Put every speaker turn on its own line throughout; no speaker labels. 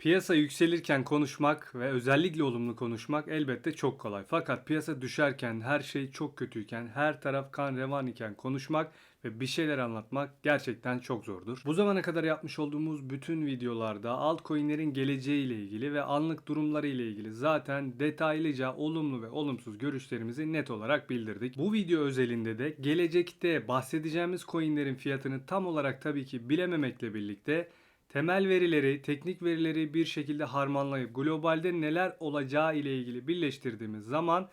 Piyasa yükselirken konuşmak ve özellikle olumlu konuşmak elbette çok kolay. Fakat piyasa düşerken, her şey çok kötüyken, her taraf kan revan iken konuşmak ve bir şeyler anlatmak gerçekten çok zordur. Bu zamana kadar yapmış olduğumuz bütün videolarda altcoin'lerin geleceği ile ilgili ve anlık durumları ile ilgili zaten detaylıca olumlu ve olumsuz görüşlerimizi net olarak bildirdik. Bu video özelinde de gelecekte bahsedeceğimiz coin'lerin fiyatını tam olarak tabii ki bilememekle birlikte temel verileri, teknik verileri bir şekilde harmanlayıp globalde neler olacağı ile ilgili birleştirdiğimiz zaman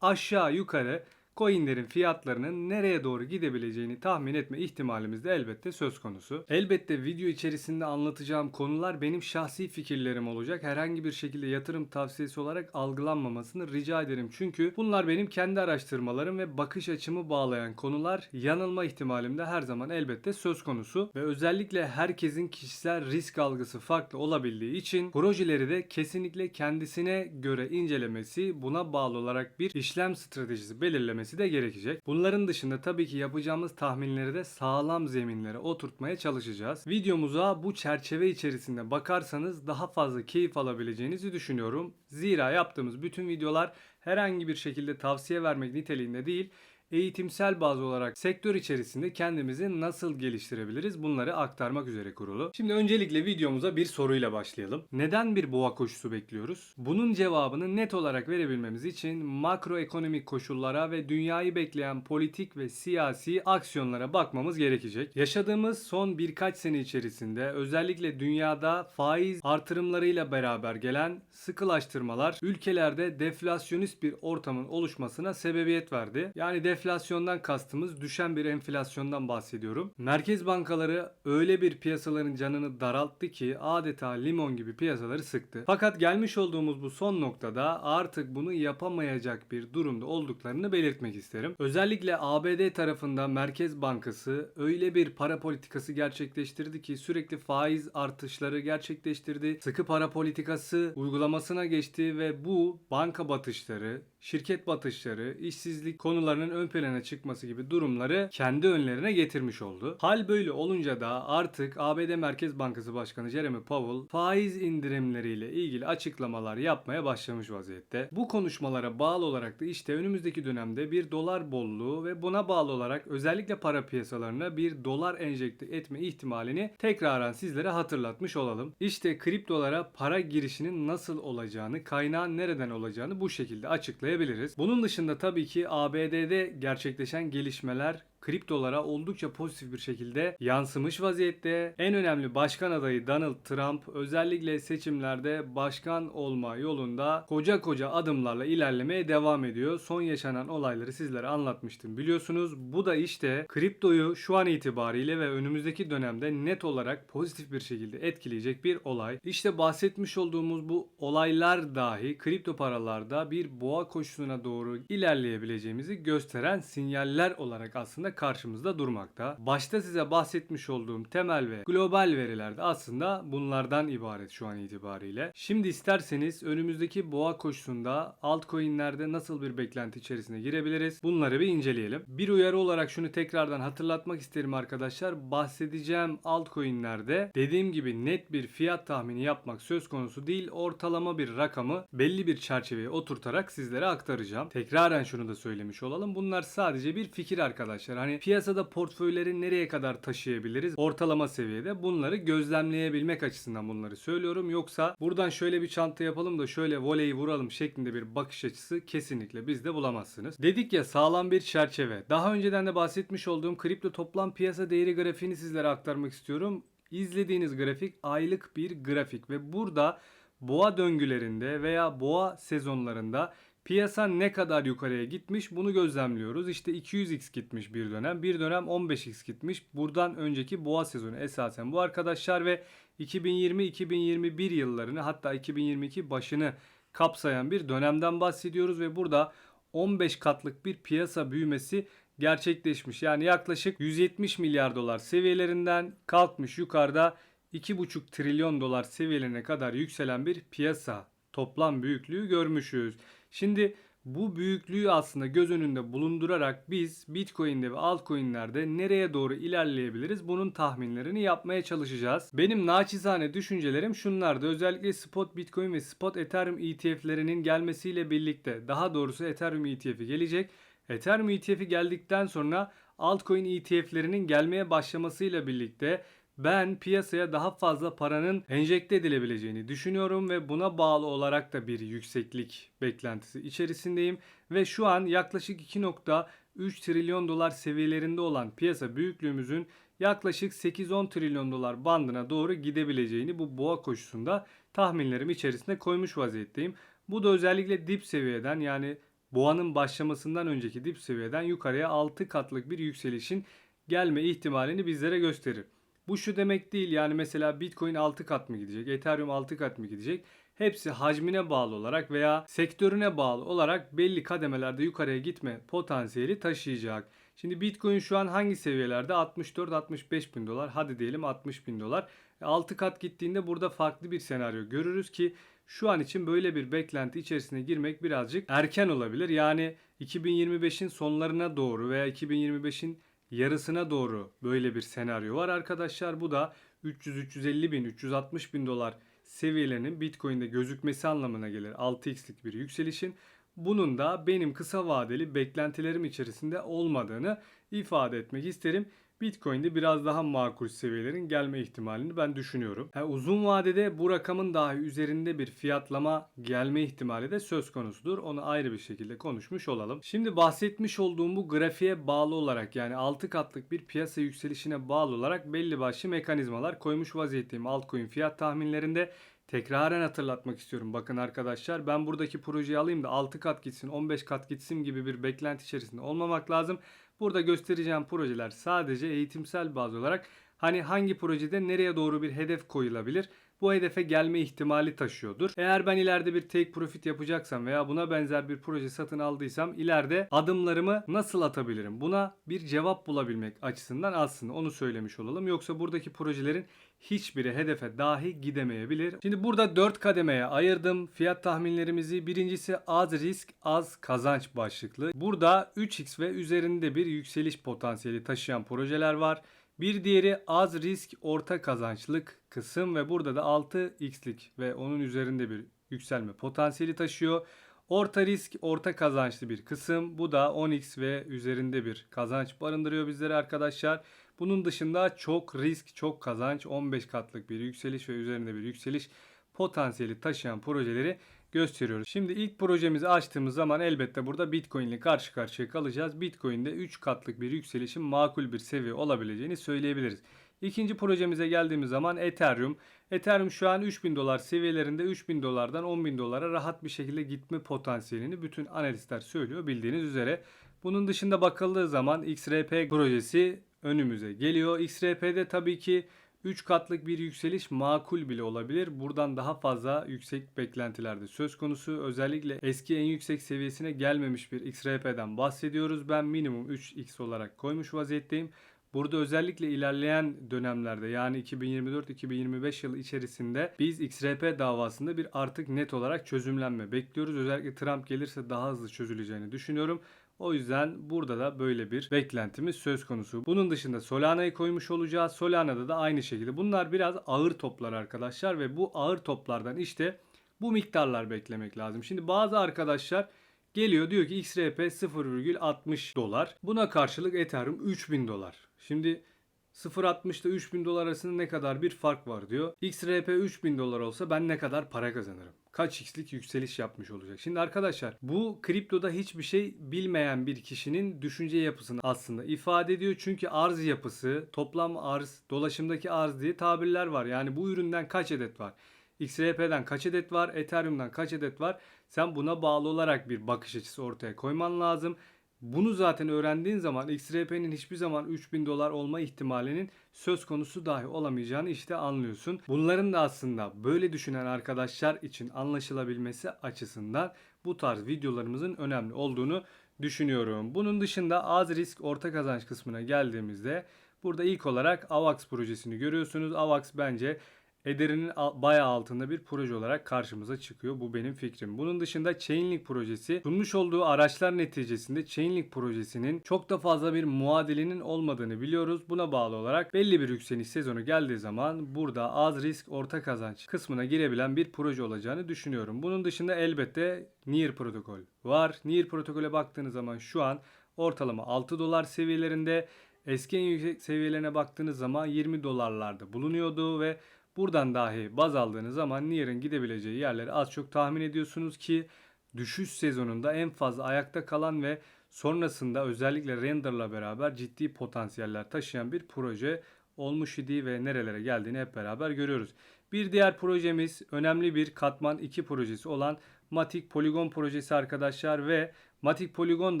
aşağı yukarı coinlerin fiyatlarının nereye doğru gidebileceğini tahmin etme ihtimalimiz de elbette söz konusu. Elbette video içerisinde anlatacağım konular benim şahsi fikirlerim olacak. Herhangi bir şekilde yatırım tavsiyesi olarak algılanmamasını rica ederim. Çünkü bunlar benim kendi araştırmalarım ve bakış açımı bağlayan konular. Yanılma ihtimalim de her zaman elbette söz konusu ve özellikle herkesin kişisel risk algısı farklı olabildiği için projeleri de kesinlikle kendisine göre incelemesi, buna bağlı olarak bir işlem stratejisi belirlemesi de gerekecek. Bunların dışında tabii ki yapacağımız tahminleri de sağlam zeminlere oturtmaya çalışacağız. Videomuza bu çerçeve içerisinde bakarsanız daha fazla keyif alabileceğinizi düşünüyorum. Zira yaptığımız bütün videolar herhangi bir şekilde tavsiye vermek niteliğinde değil, eğitimsel bazı olarak sektör içerisinde kendimizi nasıl geliştirebiliriz bunları aktarmak üzere kurulu. Şimdi öncelikle videomuza bir soruyla başlayalım. Neden bir boğa koşusu bekliyoruz? Bunun cevabını net olarak verebilmemiz için makroekonomik koşullara ve dünyayı bekleyen politik ve siyasi aksiyonlara bakmamız gerekecek. Yaşadığımız son birkaç sene içerisinde özellikle dünyada faiz artırımlarıyla beraber gelen sıkılaştırmalar ülkelerde deflasyonist bir ortamın oluşmasına sebebiyet verdi. Yani deflasyondan kastımız düşen bir enflasyondan bahsediyorum. Merkez bankaları öyle bir piyasaların canını daralttı ki adeta limon gibi piyasaları sıktı. Fakat gelmiş olduğumuz bu son noktada artık bunu yapamayacak bir durumda olduklarını belirtmek isterim. Özellikle ABD tarafında Merkez Bankası öyle bir para politikası gerçekleştirdi ki sürekli faiz artışları gerçekleştirdi. Sıkı para politikası uygulamasına geçti ve bu banka batışları, şirket batışları, işsizlik konularının ön plana çıkması gibi durumları kendi önlerine getirmiş oldu. Hal böyle olunca da artık ABD Merkez Bankası Başkanı Jeremy Powell faiz indirimleriyle ilgili açıklamalar yapmaya başlamış vaziyette. Bu konuşmalara bağlı olarak da işte önümüzdeki dönemde bir dolar bolluğu ve buna bağlı olarak özellikle para piyasalarına bir dolar enjekte etme ihtimalini tekraren sizlere hatırlatmış olalım. İşte kriptolara para girişinin nasıl olacağını, kaynağın nereden olacağını bu şekilde açıklayabiliriz. Bunun dışında tabii ki ABD'de gerçekleşen gelişmeler kriptolara oldukça pozitif bir şekilde yansımış vaziyette. En önemli başkan adayı Donald Trump özellikle seçimlerde başkan olma yolunda koca koca adımlarla ilerlemeye devam ediyor. Son yaşanan olayları sizlere anlatmıştım biliyorsunuz. Bu da işte kriptoyu şu an itibariyle ve önümüzdeki dönemde net olarak pozitif bir şekilde etkileyecek bir olay. İşte bahsetmiş olduğumuz bu olaylar dahi kripto paralarda bir boğa koşusuna doğru ilerleyebileceğimizi gösteren sinyaller olarak aslında karşımızda durmakta. Başta size bahsetmiş olduğum temel ve global veriler de aslında bunlardan ibaret şu an itibariyle. Şimdi isterseniz önümüzdeki boğa koşusunda altcoin'lerde nasıl bir beklenti içerisine girebiliriz? Bunları bir inceleyelim. Bir uyarı olarak şunu tekrardan hatırlatmak isterim arkadaşlar. Bahsedeceğim altcoin'lerde dediğim gibi net bir fiyat tahmini yapmak söz konusu değil. Ortalama bir rakamı belli bir çerçeveye oturtarak sizlere aktaracağım. Tekraren şunu da söylemiş olalım. Bunlar sadece bir fikir arkadaşlar. Hani piyasada portföyleri nereye kadar taşıyabiliriz? Ortalama seviyede bunları gözlemleyebilmek açısından bunları söylüyorum. Yoksa buradan şöyle bir çanta yapalım da şöyle voleyi vuralım şeklinde bir bakış açısı kesinlikle bizde bulamazsınız. Dedik ya sağlam bir çerçeve. Daha önceden de bahsetmiş olduğum kripto toplam piyasa değeri grafiğini sizlere aktarmak istiyorum. İzlediğiniz grafik aylık bir grafik ve burada boğa döngülerinde veya boğa sezonlarında Piyasa ne kadar yukarıya gitmiş bunu gözlemliyoruz. İşte 200x gitmiş bir dönem. Bir dönem 15x gitmiş. Buradan önceki boğa sezonu esasen bu arkadaşlar ve 2020-2021 yıllarını hatta 2022 başını kapsayan bir dönemden bahsediyoruz ve burada 15 katlık bir piyasa büyümesi gerçekleşmiş. Yani yaklaşık 170 milyar dolar seviyelerinden kalkmış yukarıda 2,5 trilyon dolar seviyelerine kadar yükselen bir piyasa toplam büyüklüğü görmüşüz. Şimdi Bu büyüklüğü aslında göz önünde bulundurarak biz Bitcoin'de ve altcoin'lerde nereye doğru ilerleyebiliriz bunun tahminlerini yapmaya çalışacağız. Benim naçizane düşüncelerim şunlardı. Özellikle spot Bitcoin ve spot Ethereum ETF'lerinin gelmesiyle birlikte daha doğrusu Ethereum ETF'i gelecek. Ethereum ETF'i geldikten sonra altcoin ETF'lerinin gelmeye başlamasıyla birlikte ben piyasaya daha fazla paranın enjekte edilebileceğini düşünüyorum ve buna bağlı olarak da bir yükseklik beklentisi içerisindeyim ve şu an yaklaşık 2.3 trilyon dolar seviyelerinde olan piyasa büyüklüğümüzün yaklaşık 8-10 trilyon dolar bandına doğru gidebileceğini bu boğa koşusunda tahminlerim içerisinde koymuş vaziyetteyim. Bu da özellikle dip seviyeden yani boğanın başlamasından önceki dip seviyeden yukarıya 6 katlık bir yükselişin gelme ihtimalini bizlere gösterir. Bu şu demek değil yani mesela Bitcoin 6 kat mı gidecek, Ethereum 6 kat mı gidecek? Hepsi hacmine bağlı olarak veya sektörüne bağlı olarak belli kademelerde yukarıya gitme potansiyeli taşıyacak. Şimdi Bitcoin şu an hangi seviyelerde? 64-65 bin dolar. Hadi diyelim 60 bin dolar. 6 kat gittiğinde burada farklı bir senaryo görürüz ki şu an için böyle bir beklenti içerisine girmek birazcık erken olabilir. Yani 2025'in sonlarına doğru veya 2025'in yarısına doğru böyle bir senaryo var arkadaşlar. Bu da 300-350 bin, 360 bin dolar seviyelerinin Bitcoin'de gözükmesi anlamına gelir. 6x'lik bir yükselişin. Bunun da benim kısa vadeli beklentilerim içerisinde olmadığını ifade etmek isterim. Bitcoin'de biraz daha makul seviyelerin gelme ihtimalini ben düşünüyorum. Yani uzun vadede bu rakamın dahi üzerinde bir fiyatlama gelme ihtimali de söz konusudur. Onu ayrı bir şekilde konuşmuş olalım. Şimdi bahsetmiş olduğum bu grafiğe bağlı olarak yani 6 katlık bir piyasa yükselişine bağlı olarak belli başlı mekanizmalar koymuş vaziyetteyim altcoin fiyat tahminlerinde. Tekraren hatırlatmak istiyorum. Bakın arkadaşlar ben buradaki projeyi alayım da 6 kat gitsin 15 kat gitsin gibi bir beklenti içerisinde olmamak lazım. Burada göstereceğim projeler sadece eğitimsel bazı olarak hani hangi projede nereye doğru bir hedef koyulabilir bu hedefe gelme ihtimali taşıyordur. Eğer ben ileride bir take profit yapacaksam veya buna benzer bir proje satın aldıysam ileride adımlarımı nasıl atabilirim? Buna bir cevap bulabilmek açısından aslında onu söylemiş olalım. Yoksa buradaki projelerin hiçbiri hedefe dahi gidemeyebilir. Şimdi burada 4 kademeye ayırdım fiyat tahminlerimizi. Birincisi az risk az kazanç başlıklı. Burada 3x ve üzerinde bir yükseliş potansiyeli taşıyan projeler var. Bir diğeri az risk orta kazançlık kısım ve burada da 6x'lik ve onun üzerinde bir yükselme potansiyeli taşıyor. Orta risk, orta kazançlı bir kısım. Bu da 10x ve üzerinde bir kazanç barındırıyor bizlere arkadaşlar. Bunun dışında çok risk, çok kazanç, 15 katlık bir yükseliş ve üzerinde bir yükseliş potansiyeli taşıyan projeleri gösteriyoruz. Şimdi ilk projemizi açtığımız zaman elbette burada Bitcoin ile karşı karşıya kalacağız. Bitcoin'de 3 katlık bir yükselişin makul bir seviye olabileceğini söyleyebiliriz. İkinci projemize geldiğimiz zaman Ethereum. Ethereum şu an 3000 dolar seviyelerinde 3000 dolardan 10.000 dolara rahat bir şekilde gitme potansiyelini bütün analistler söylüyor bildiğiniz üzere. Bunun dışında bakıldığı zaman XRP projesi önümüze geliyor. XRP'de tabii ki 3 katlık bir yükseliş makul bile olabilir. Buradan daha fazla yüksek beklentilerde söz konusu. Özellikle eski en yüksek seviyesine gelmemiş bir XRP'den bahsediyoruz. Ben minimum 3x olarak koymuş vaziyetteyim. Burada özellikle ilerleyen dönemlerde yani 2024-2025 yılı içerisinde biz XRP davasında bir artık net olarak çözümlenme bekliyoruz. Özellikle Trump gelirse daha hızlı çözüleceğini düşünüyorum. O yüzden burada da böyle bir beklentimiz söz konusu. Bunun dışında Solana'yı koymuş olacağız. Solana'da da aynı şekilde. Bunlar biraz ağır toplar arkadaşlar ve bu ağır toplardan işte bu miktarlar beklemek lazım. Şimdi bazı arkadaşlar geliyor diyor ki XRP 0,60 dolar. Buna karşılık Ethereum 3000 dolar. Şimdi 0.60 ile 3000 dolar arasında ne kadar bir fark var diyor. XRP 3000 dolar olsa ben ne kadar para kazanırım? Kaç x'lik yükseliş yapmış olacak? Şimdi arkadaşlar bu kriptoda hiçbir şey bilmeyen bir kişinin düşünce yapısını aslında ifade ediyor. Çünkü arz yapısı, toplam arz, dolaşımdaki arz diye tabirler var. Yani bu üründen kaç adet var? XRP'den kaç adet var? Ethereum'dan kaç adet var? Sen buna bağlı olarak bir bakış açısı ortaya koyman lazım. Bunu zaten öğrendiğin zaman XRP'nin hiçbir zaman 3000 dolar olma ihtimalinin söz konusu dahi olamayacağını işte anlıyorsun. Bunların da aslında böyle düşünen arkadaşlar için anlaşılabilmesi açısından bu tarz videolarımızın önemli olduğunu düşünüyorum. Bunun dışında az risk orta kazanç kısmına geldiğimizde burada ilk olarak AVAX projesini görüyorsunuz. AVAX bence ederinin bayağı altında bir proje olarak karşımıza çıkıyor. Bu benim fikrim. Bunun dışında Chainlink projesi sunmuş olduğu araçlar neticesinde Chainlink projesinin çok da fazla bir muadilinin olmadığını biliyoruz. Buna bağlı olarak belli bir yükseliş sezonu geldiği zaman burada az risk orta kazanç kısmına girebilen bir proje olacağını düşünüyorum. Bunun dışında elbette Near protokol var. Near protokole baktığınız zaman şu an ortalama 6 dolar seviyelerinde eski en yüksek seviyelerine baktığınız zaman 20 dolarlarda bulunuyordu ve buradan dahi baz aldığınız zaman Near'ın gidebileceği yerleri az çok tahmin ediyorsunuz ki düşüş sezonunda en fazla ayakta kalan ve sonrasında özellikle renderla beraber ciddi potansiyeller taşıyan bir proje olmuş idi ve nerelere geldiğini hep beraber görüyoruz. Bir diğer projemiz önemli bir katman 2 projesi olan Matic Polygon projesi arkadaşlar ve Matic Polygon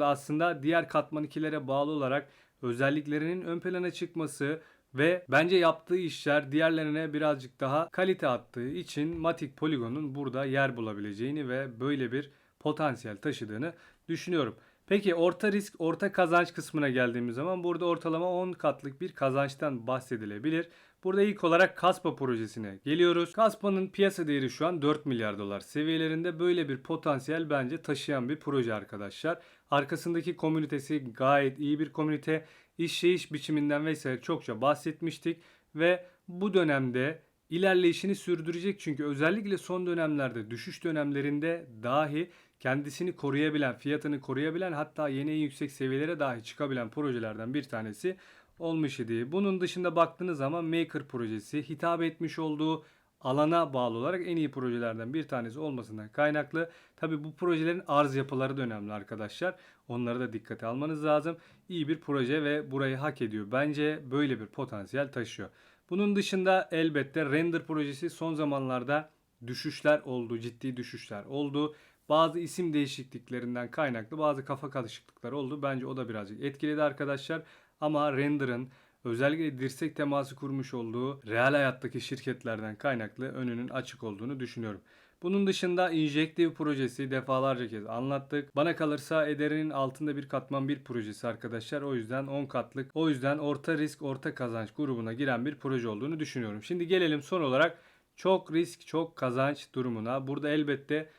da aslında diğer katman 2'lere bağlı olarak özelliklerinin ön plana çıkması ve bence yaptığı işler diğerlerine birazcık daha kalite attığı için Matic Polygon'un burada yer bulabileceğini ve böyle bir potansiyel taşıdığını düşünüyorum. Peki orta risk, orta kazanç kısmına geldiğimiz zaman burada ortalama 10 katlık bir kazançtan bahsedilebilir. Burada ilk olarak Kaspa projesine geliyoruz. Kaspa'nın piyasa değeri şu an 4 milyar dolar seviyelerinde böyle bir potansiyel bence taşıyan bir proje arkadaşlar. Arkasındaki komünitesi gayet iyi bir komünite. İşleyiş biçiminden vesaire çokça bahsetmiştik ve bu dönemde ilerleyişini sürdürecek çünkü özellikle son dönemlerde düşüş dönemlerinde dahi kendisini koruyabilen, fiyatını koruyabilen hatta yeni en yüksek seviyelere dahi çıkabilen projelerden bir tanesi olmuş idi. Bunun dışında baktığınız zaman Maker projesi hitap etmiş olduğu alana bağlı olarak en iyi projelerden bir tanesi olmasından kaynaklı. Tabi bu projelerin arz yapıları da önemli arkadaşlar. Onları da dikkate almanız lazım. İyi bir proje ve burayı hak ediyor. Bence böyle bir potansiyel taşıyor. Bunun dışında elbette render projesi son zamanlarda düşüşler oldu, ciddi düşüşler oldu. Bazı isim değişikliklerinden kaynaklı bazı kafa karışıklıkları oldu. Bence o da birazcık etkiledi arkadaşlar. Ama render'ın özellikle dirsek teması kurmuş olduğu real hayattaki şirketlerden kaynaklı önünün açık olduğunu düşünüyorum. Bunun dışında Injective projesi defalarca kez anlattık. Bana kalırsa Eder'in altında bir katman bir projesi arkadaşlar. O yüzden 10 katlık, o yüzden orta risk, orta kazanç grubuna giren bir proje olduğunu düşünüyorum. Şimdi gelelim son olarak çok risk, çok kazanç durumuna. Burada elbette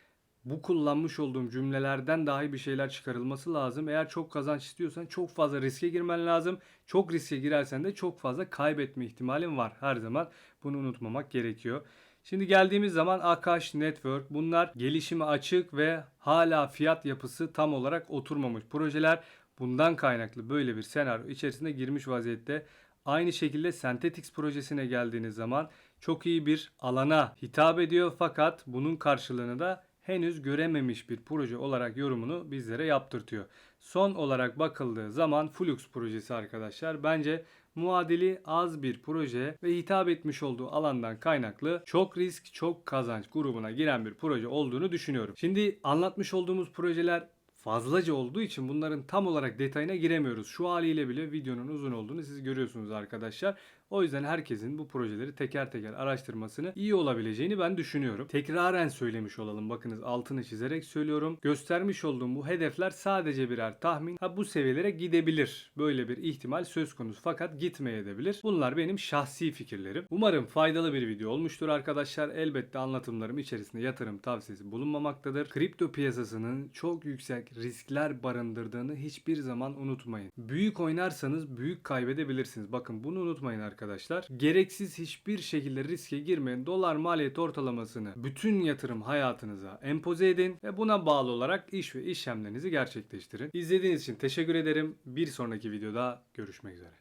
bu kullanmış olduğum cümlelerden dahi bir şeyler çıkarılması lazım. Eğer çok kazanç istiyorsan çok fazla riske girmen lazım. Çok riske girersen de çok fazla kaybetme ihtimalin var her zaman. Bunu unutmamak gerekiyor. Şimdi geldiğimiz zaman Akash Network bunlar gelişimi açık ve hala fiyat yapısı tam olarak oturmamış projeler. Bundan kaynaklı böyle bir senaryo içerisinde girmiş vaziyette. Aynı şekilde Synthetix projesine geldiğiniz zaman çok iyi bir alana hitap ediyor fakat bunun karşılığını da henüz görememiş bir proje olarak yorumunu bizlere yaptırtıyor. Son olarak bakıldığı zaman Flux projesi arkadaşlar bence muadili az bir proje ve hitap etmiş olduğu alandan kaynaklı çok risk çok kazanç grubuna giren bir proje olduğunu düşünüyorum. Şimdi anlatmış olduğumuz projeler fazlaca olduğu için bunların tam olarak detayına giremiyoruz. Şu haliyle bile videonun uzun olduğunu siz görüyorsunuz arkadaşlar. O yüzden herkesin bu projeleri teker teker araştırmasını iyi olabileceğini ben düşünüyorum. Tekraren söylemiş olalım. Bakınız altını çizerek söylüyorum. Göstermiş olduğum bu hedefler sadece birer tahmin. Ha bu seviyelere gidebilir. Böyle bir ihtimal söz konusu fakat gitmeyebilir. Bunlar benim şahsi fikirlerim. Umarım faydalı bir video olmuştur arkadaşlar. Elbette anlatımlarım içerisinde yatırım tavsiyesi bulunmamaktadır. Kripto piyasasının çok yüksek riskler barındırdığını hiçbir zaman unutmayın. Büyük oynarsanız büyük kaybedebilirsiniz. Bakın bunu unutmayın arkadaşlar. Gereksiz hiçbir şekilde riske girmeyin. Dolar maliyet ortalamasını bütün yatırım hayatınıza empoze edin ve buna bağlı olarak iş ve işlemlerinizi gerçekleştirin. İzlediğiniz için teşekkür ederim. Bir sonraki videoda görüşmek üzere.